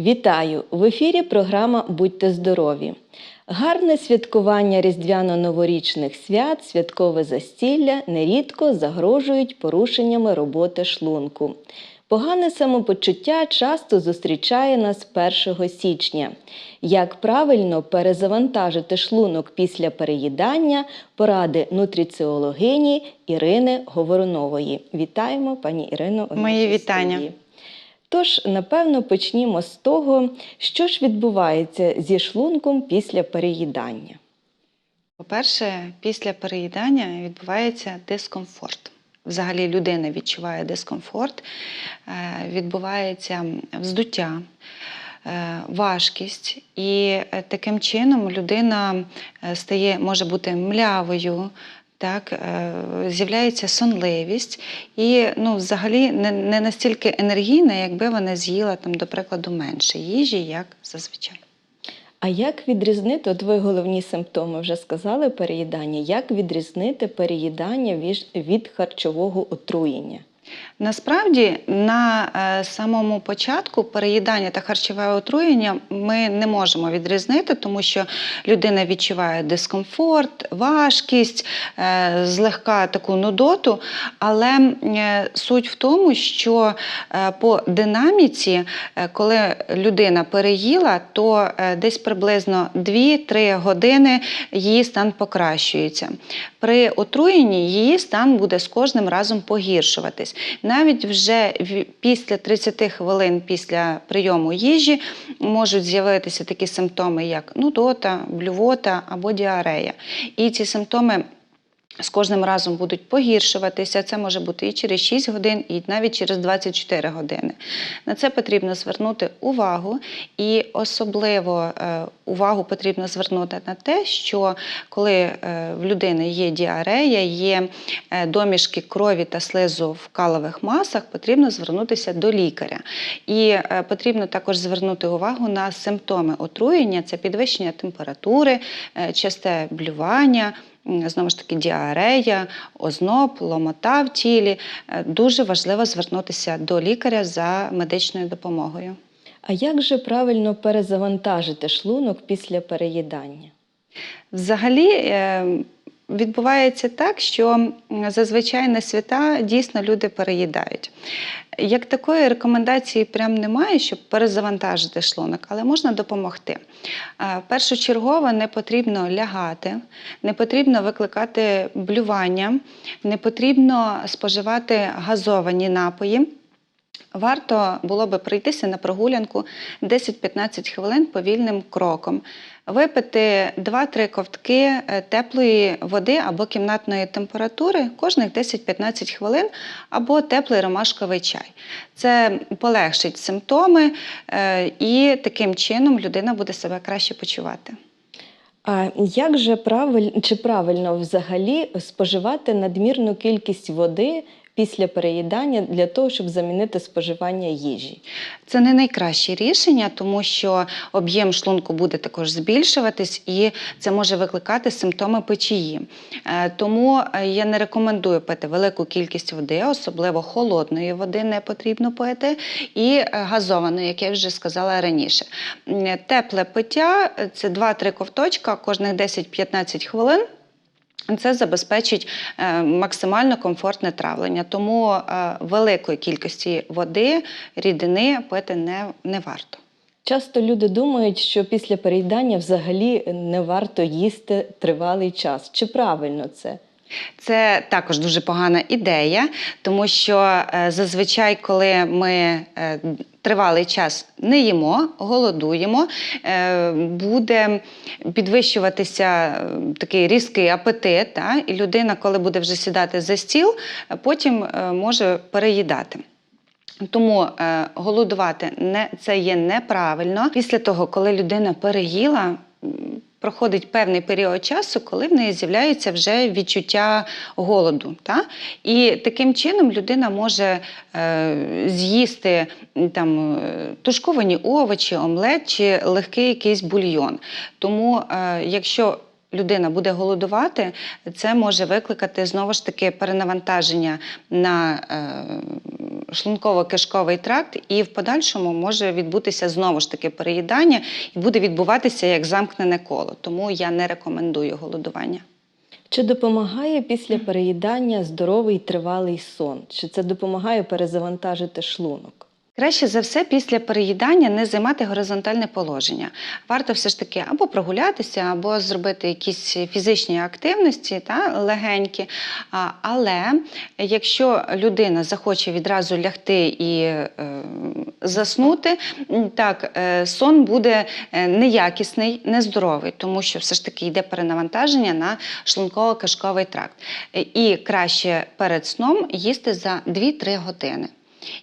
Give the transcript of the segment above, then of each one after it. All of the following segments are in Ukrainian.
Вітаю! В ефірі програма Будьте здорові. Гарне святкування різдвяно-новорічних свят, святкове застілля нерідко загрожують порушеннями роботи шлунку. Погане самопочуття часто зустрічає нас 1 січня. Як правильно перезавантажити шлунок після переїдання, поради нутриціологині Ірини Говорунової. Вітаємо, пані Ірино. Мої вітання. студії. Тож, напевно, почнімо з того, що ж відбувається зі шлунком після переїдання. По-перше, після переїдання відбувається дискомфорт. Взагалі людина відчуває дискомфорт, е, відбувається вздуття, е, важкість, і е, таким чином людина стає, може бути млявою. Так, е, з'являється сонливість і ну, взагалі не, не настільки енергійна, якби вона з'їла, там, до прикладу, менше їжі, як зазвичай. А як відрізнити, от ви головні симптоми вже сказали переїдання, як відрізнити переїдання від, від харчового отруєння? Насправді на е, самому початку переїдання та харчове отруєння ми не можемо відрізнити, тому що людина відчуває дискомфорт, важкість, е, злегка таку нудоту. Але е, суть в тому, що по динаміці, коли людина переїла, то десь приблизно 2-3 години її стан покращується. При отруєнні її стан буде з кожним разом погіршуватись. Навіть вже після 30 хвилин після прийому їжі можуть з'явитися такі симптоми, як нудота, блювота або діарея. І ці симптоми. З кожним разом будуть погіршуватися. Це може бути і через 6 годин, і навіть через 24 години. На це потрібно звернути увагу, і особливо е, увагу потрібно звернути на те, що коли е, в людини є діарея, є е, домішки крові та слизу в калових масах, потрібно звернутися до лікаря. І потрібно також звернути увагу на симптоми отруєння: це підвищення температури, часте блювання. Знову ж таки, діарея, озноб, ломота в тілі. Е, Дуже важливо звернутися до лікаря за медичною допомогою. А як же правильно перезавантажити шлунок після переїдання? Взагалі е, відбувається так, що зазвичай на свята дійсно люди переїдають. Як такої рекомендації прям немає, щоб перезавантажити шлунок, але можна допомогти. Е, Першочергово не потрібно лягати, не потрібно викликати блювання, не потрібно споживати газовані напої. Варто було би пройтися на прогулянку 10-15 хвилин повільним кроком, випити 2-3 ковтки е, теплої води або кімнатної температури кожних 10-15 хвилин, або теплий ромашковий чай. Це полегшить симптоми, е, і таким чином людина буде себе краще почувати. А як же правиль... чи правильно взагалі споживати надмірну кількість води після переїдання для того, щоб замінити споживання їжі? Це не найкраще рішення, тому що об'єм шлунку буде також збільшуватись, і це може викликати симптоми печії. Е, Тому е, я не рекомендую пити велику кількість води, особливо холодної води не потрібно пити, і е, газованої, як я вже сказала раніше. Тепле пиття це 2-3 ковточка кожних 10-15 хвилин. Це забезпечить е, максимально комфортне травлення, тому е, великої кількості води, рідини пити не, не варто. Часто люди думають, що після переїдання взагалі не варто їсти тривалий час. Чи правильно це? Це також дуже погана ідея, тому що е, зазвичай, коли ми тривалий час не їмо, голодуємо, е, буде підвищуватися е, такий різкий апетит, і людина, коли буде вже сідати за стіл, е, потім може переїдати. Тому е, голодувати не, це є неправильно. Після того, коли людина переїла, проходить певний період часу, коли в неї з'являється вже відчуття голоду. Та? І таким чином людина може е, з'їсти там, е, тушковані овочі, омлет чи легкий якийсь бульйон. Тому, е, якщо людина буде голодувати, це може викликати знову ж таки перенавантаження на е, шлунково-кишковий тракт, і в подальшому може відбутися знову ж таки переїдання і буде відбуватися як замкнене коло. Тому я не рекомендую голодування. Чи допомагає після переїдання здоровий тривалий сон? Чи це допомагає перезавантажити шлунок? Краще за все після переїдання не займати горизонтальне положення. Варто все ж таки або прогулятися, або зробити якісь фізичні активності та, легенькі. Але якщо людина захоче відразу лягти і е, заснути, так, е, сон буде е, неякісний, нездоровий, тому що все ж таки йде перенавантаження на шлунково-кишковий тракт. І краще перед сном їсти за 2-3 години.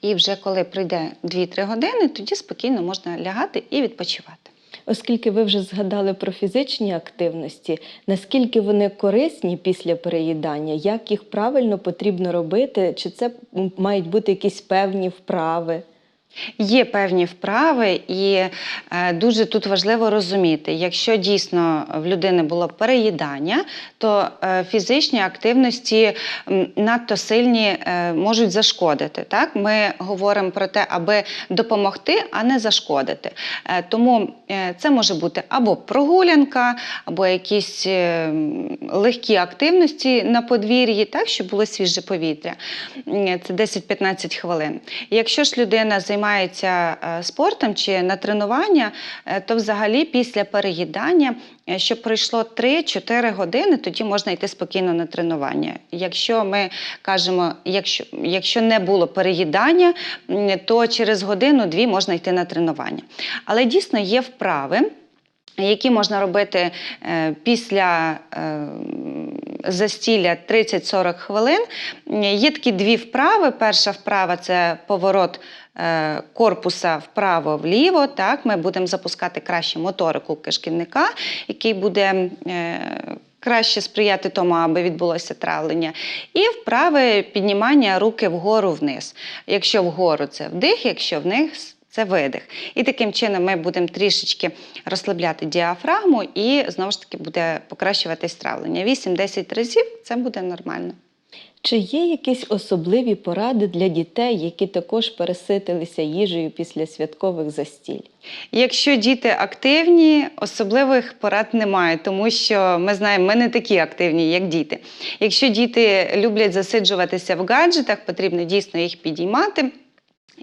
І вже коли прийде 2-3 години, тоді спокійно можна лягати і відпочивати. Оскільки ви вже згадали про фізичні активності, наскільки вони корисні після переїдання, як їх правильно потрібно робити, чи це мають бути якісь певні вправи? Є певні вправи, і е, дуже тут важливо розуміти, якщо дійсно в людини було переїдання, то е, фізичні активності надто сильні е, можуть зашкодити. Так? Ми говоримо про те, аби допомогти, а не зашкодити. Тому це може бути або прогулянка, або якісь легкі активності на подвір'ї, так, щоб було свіже повітря. Це 10-15 хвилин. Якщо ж людина займається е, спортом чи на тренування, е, то взагалі після переїдання, е, щоб пройшло 3-4 години, тоді можна йти спокійно на тренування. Якщо ми кажемо, якщо, якщо не було переїдання, то через годину-дві можна йти на тренування. Але дійсно є вправи. Які можна робити після застілля 30-40 хвилин. Є такі дві вправи. Перша вправа це поворот корпуса вправо-вліво. Так, ми будемо запускати краще моторику кишківника, який буде. е, Краще сприяти тому, аби відбулося травлення. І вправи піднімання руки вгору вниз. Якщо вгору це вдих, якщо вниз це видих. І таким чином ми будемо трішечки розслабляти діафрагму, і знову ж таки буде покращуватись травлення. 8-10 разів це буде нормально. Чи є якісь особливі поради для дітей, які також переситилися їжею після святкових застіль? Якщо діти активні, особливих порад немає, тому що ми знаємо, ми не такі активні, як діти. Якщо діти люблять засиджуватися в гаджетах, потрібно дійсно їх підіймати.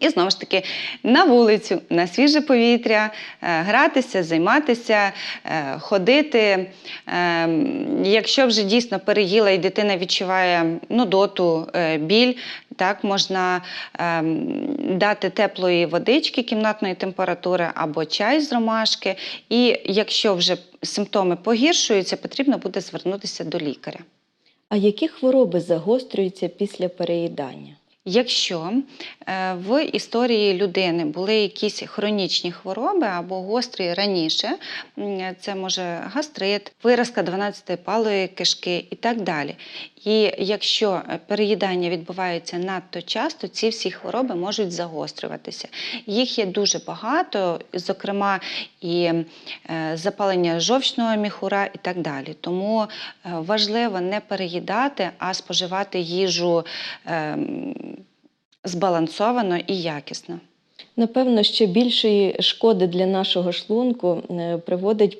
І знову ж таки на вулицю, на свіже повітря, е, гратися, займатися, е, ходити. Е, Якщо вже дійсно переїла і дитина відчуває нудоту, біль, так можна дати теплої водички кімнатної температури або чай з ромашки. І якщо вже симптоми погіршуються, потрібно буде звернутися до лікаря. А які хвороби загострюються після переїдання? Якщо е, в історії людини були якісь хронічні хвороби або гострі раніше, це може гастрит, виразка 12 палої кишки і так далі. І якщо е, переїдання відбувається надто часто, ці всі хвороби можуть загострюватися. Їх є дуже багато, зокрема і е, запалення жовчного міхура і так далі. Тому важливо не переїдати, а споживати їжу ем, збалансовано і якісно. Напевно, ще більшої шкоди для нашого шлунку е, приводить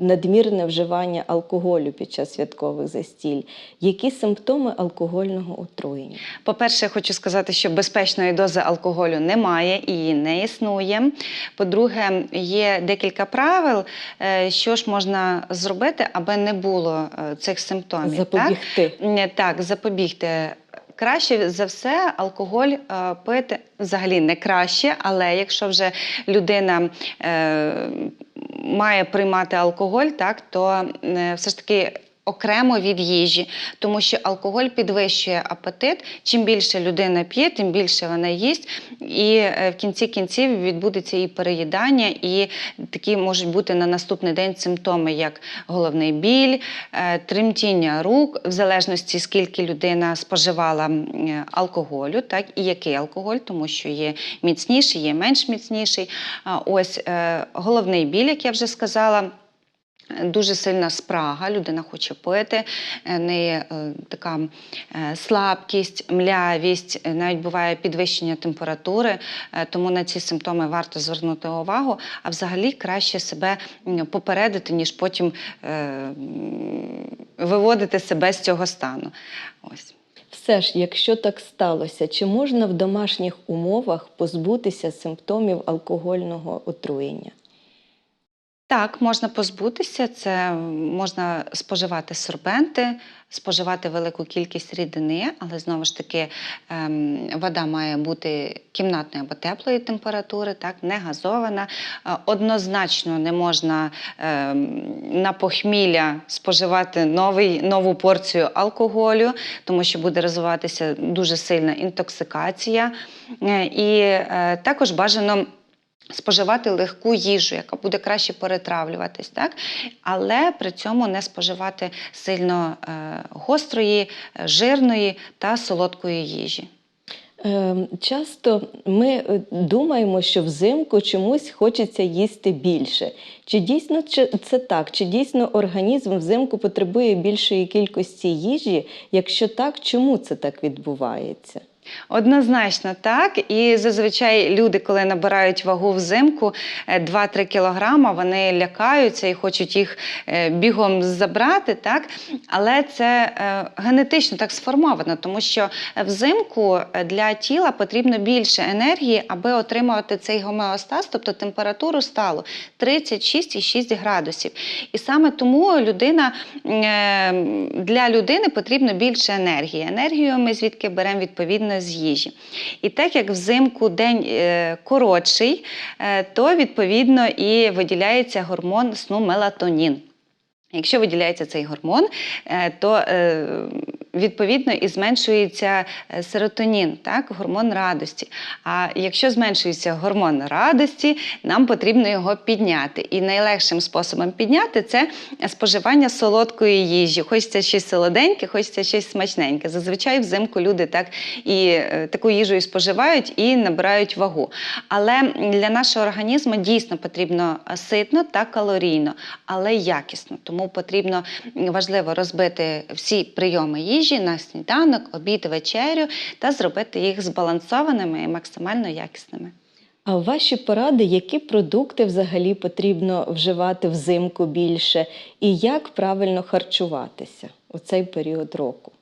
надмірне вживання алкоголю під час святкових застіль. Які симптоми алкогольного отруєння? По-перше, я хочу сказати, що безпечної дози алкоголю немає і не існує. По-друге, є декілька правил, е, що ж можна зробити, аби не було е, цих симптомів. Запобігти. Так, так запобігти. Краще за все алкоголь е, пити взагалі не краще, але якщо вже людина е, має приймати алкоголь, так, то е, все ж таки. Окремо від їжі, тому що алкоголь підвищує апетит. Чим більше людина п'є, тим більше вона їсть, і е, в кінці кінців відбудеться і переїдання, і такі можуть бути на наступний день симптоми, як головний біль, е, тремтіння рук, в залежності скільки людина споживала е, алкоголю, так і який алкоголь, тому що є міцніший, є менш міцніший. Ось головний біль, як я вже сказала. Дуже сильна спрага, людина хоче пити, е, неї е, така е, слабкість, млявість, навіть буває підвищення температури, тому на ці симптоми варто звернути увагу, а взагалі краще себе попередити, ніж потім виводити себе з цього стану. Ось. Все ж, якщо так сталося, чи можна в домашніх умовах позбутися симптомів алкогольного отруєння? Так, можна позбутися. Це можна споживати сорбенти, споживати велику кількість рідини, але знову ж таки ем, вода має бути кімнатної або теплої температури, так, не газована. Е, Однозначно не можна ем, на похмілля споживати новий, нову порцію алкоголю, тому що буде розвиватися дуже сильна інтоксикація. Е, І е, також бажано споживати легку їжу, яка буде краще перетравлюватись, так? але при цьому не споживати сильно е, гострої, е, жирної та солодкої їжі. Е, Часто ми е, думаємо, що взимку чомусь хочеться їсти більше. Чи дійсно це так? Чи дійсно організм взимку потребує більшої кількості їжі? Якщо так, чому це так відбувається? Однозначно так. І зазвичай люди, коли набирають вагу взимку е, 2-3 кілограма, вони лякаються і хочуть їх е, бігом забрати. Так? Але це е, генетично так сформовано, тому що взимку е, для тіла потрібно більше енергії, аби отримувати цей гомеостаз, тобто температуру сталу 36,6 градусів. І саме тому людина е, для людини потрібно більше енергії. Енергію ми звідки беремо відповідно з їжі. І так як взимку день е, коротший, е, то відповідно і виділяється гормон сну мелатонін. Якщо виділяється цей гормон, е, то е, відповідно і зменшується е, серотонін, так, гормон радості. А якщо зменшується гормон радості, нам потрібно його підняти. І найлегшим способом підняти це споживання солодкої їжі. Хочеться щось солоденьке, хочеться щось смачненьке. Зазвичай взимку люди так і таку їжу і споживають і набирають вагу. Але для нашого організму дійсно потрібно ситно та калорійно, але якісно. Тому потрібно важливо розбити всі прийоми їжі на сніданок, обід, вечерю та зробити їх збалансованими і максимально якісними. А ваші поради, які продукти взагалі потрібно вживати взимку більше, і як правильно харчуватися у цей період року?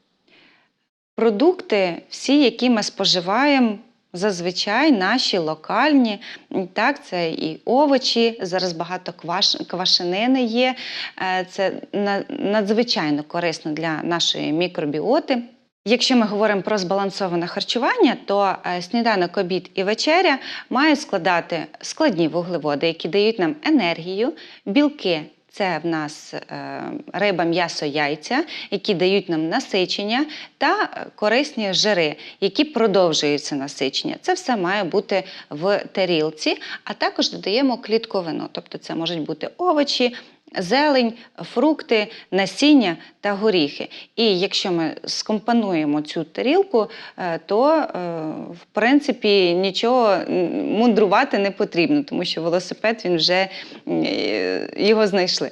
Продукти, всі, які ми споживаємо, зазвичай наші локальні. Так, це і овочі, зараз багато кваш, квашенини є. Е, Це надзвичайно корисно для нашої мікробіоти. Якщо ми говоримо про збалансоване харчування, то е, сніданок, обід і вечеря мають складати складні вуглеводи, які дають нам енергію, білки. Це в нас е, риба, м'ясо, яйця, які дають нам насичення, та корисні жири, які продовжують це насичення. Це все має бути в тарілці, а також додаємо клітковину. Тобто це можуть бути овочі, зелень, фрукти, насіння та горіхи. І якщо ми скомпонуємо цю тарілку, е, то е, в принципі нічого мудрувати не потрібно, тому що велосипед він вже е, його знайшли.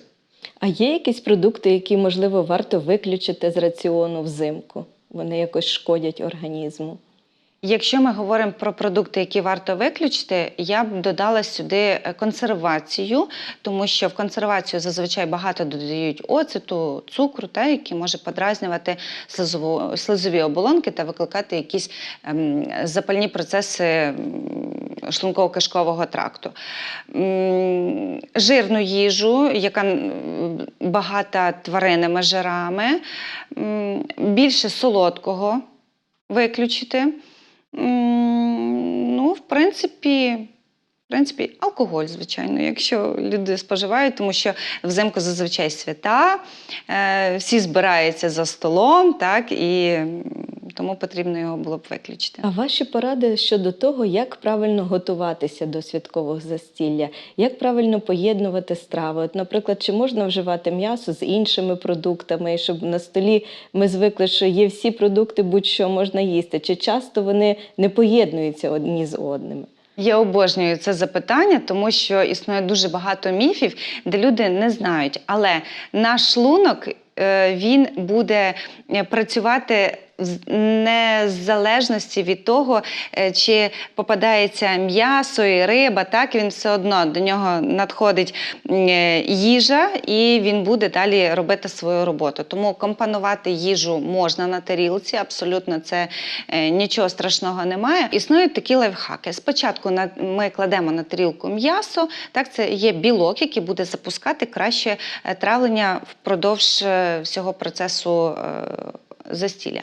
А є якісь продукти, які, можливо, варто виключити з раціону взимку? Вони якось шкодять організму. Якщо ми говоримо про продукти, які варто виключити, я б додала сюди е, консервацію, тому що в консервацію зазвичай багато додають оцету, цукру, та, який може подразнювати слизову, слизові оболонки та викликати якісь ем, запальні процеси шлунково-кишкового тракту. М, Жирну їжу, яка багата тваринними жирами, більше солодкого виключити. Ну, в принципі, в принципі, алкоголь, звичайно, якщо люди споживають, тому що взимку зазвичай свята, е, всі збираються за столом, так, і тому потрібно його було б виключити. А ваші поради щодо того, як правильно готуватися до святкового застілля, як правильно поєднувати страви? От, наприклад, чи можна вживати м'ясо з іншими продуктами, і щоб на столі ми звикли, що є всі продукти, будь-що можна їсти, чи часто вони не поєднуються одні з одними? Я обожнюю це запитання, тому що існує дуже багато міфів, де люди не знають. Але наш шлунок е, він буде е, працювати в- не в залежності від того, е, чи попадається м'ясо і риба, так він все одно до нього надходить е, їжа, і він буде далі робити свою роботу. Тому компонувати їжу можна на тарілці, абсолютно це е, нічого страшного немає. Існують такі лайфхаки. Спочатку ми кладемо на тарілку м'ясо, так це є білок, який буде запускати краще травлення впродовж всього процесу. Застілля.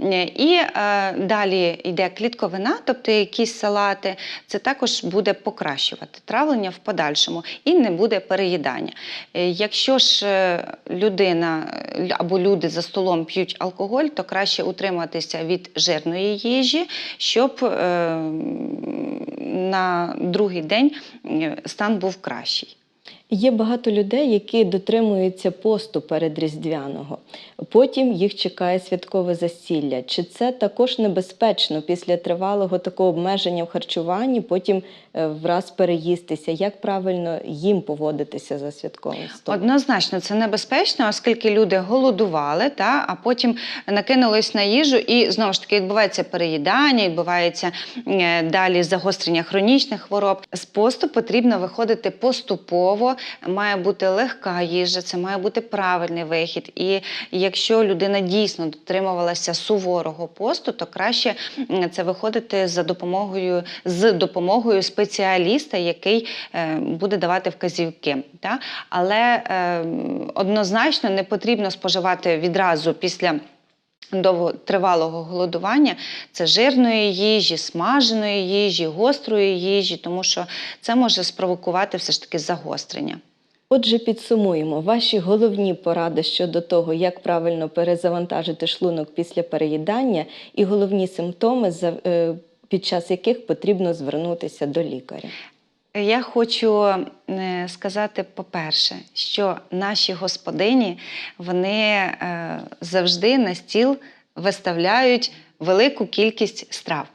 Е, І е, далі йде клітковина, тобто якісь салати. Це також буде покращувати травлення в подальшому і не буде переїдання. Е, Якщо ж е, людина або люди за столом п'ють алкоголь, то краще утриматися від жирної їжі, щоб е, на другий день стан був кращий. Є багато людей, які дотримуються посту перед Різдвяного. Потім їх чекає святкове засілля. Чи це також небезпечно після тривалого такого обмеження в харчуванні, потім враз переїстися? Як правильно їм поводитися за святковим столом? Однозначно, це небезпечно, оскільки люди голодували, та, а потім накинулись на їжу, і знову ж таки відбувається переїдання, відбувається е, далі загострення хронічних хвороб. З посту потрібно виходити поступово, має бути легка їжа, це має бути правильний вихід. І якщо людина дійсно дотримувалася суворого посту, то краще це виходити за допомогою з допомогою спеціаліста, який е, буде давати вказівки. Але е, однозначно не потрібно споживати відразу після. Довготривалого голодування це жирної їжі, смаженої їжі, гострої їжі, тому що це може спровокувати все ж таки загострення. Отже, підсумуємо ваші головні поради щодо того, як правильно перезавантажити шлунок після переїдання, і головні симптоми, е, під час яких потрібно звернутися до лікаря. Я хочу е, сказати, по-перше, що наші господині вони е, завжди на стіл виставляють велику кількість страв.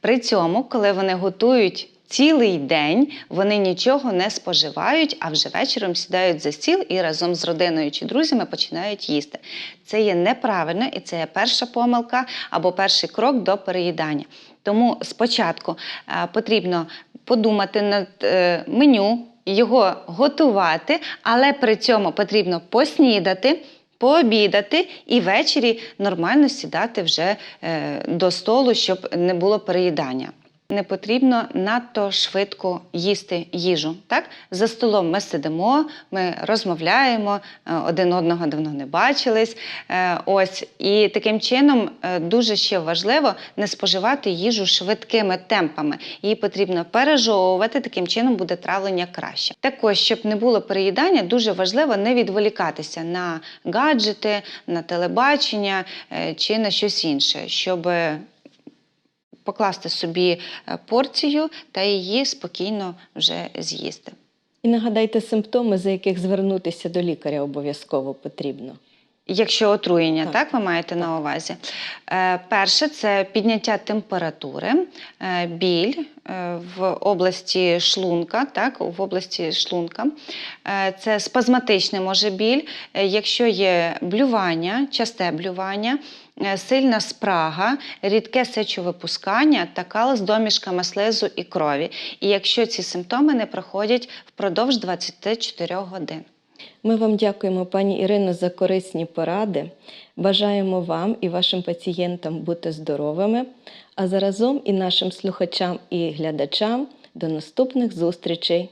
При цьому, коли вони готують цілий день, вони нічого не споживають, а вже вечором сідають за стіл і разом з родиною чи друзями починають їсти. Це є неправильно і це є перша помилка або перший крок до переїдання. Тому спочатку е, потрібно подумати над е, меню, його готувати, але при цьому потрібно поснідати. Пообідати і ввечері нормально сідати вже е, до столу, щоб не було переїдання. Не потрібно надто швидко їсти їжу. Так? За столом ми сидимо, ми розмовляємо, е, один одного давно не бачились. Е, Ось і таким чином е, дуже ще важливо не споживати їжу швидкими темпами. Її потрібно пережовувати, таким чином буде травлення краще. Також, щоб не було переїдання, дуже важливо не відволікатися на гаджети, на телебачення чи на щось інше, щоб покласти собі е, порцію та її спокійно вже з'їсти. І нагадайте симптоми, за яких звернутися до лікаря обов'язково потрібно. Якщо отруєння, Так. так, ви маєте на увазі. Е, перше це підняття температури, е, біль е, в області шлунка, так, в області шлунка. Е, це спазматичний може біль, Е, якщо є блювання, часте блювання, е, сильна спрага, рідке сечовипускання та кал з домішками слизу і крові. І якщо ці симптоми не проходять впродовж 24 годин. Ми вам дякуємо, пані Ірино, за корисні поради. Бажаємо вам і вашим пацієнтам бути здоровими, а заразом і нашим слухачам і глядачам до наступних зустрічей.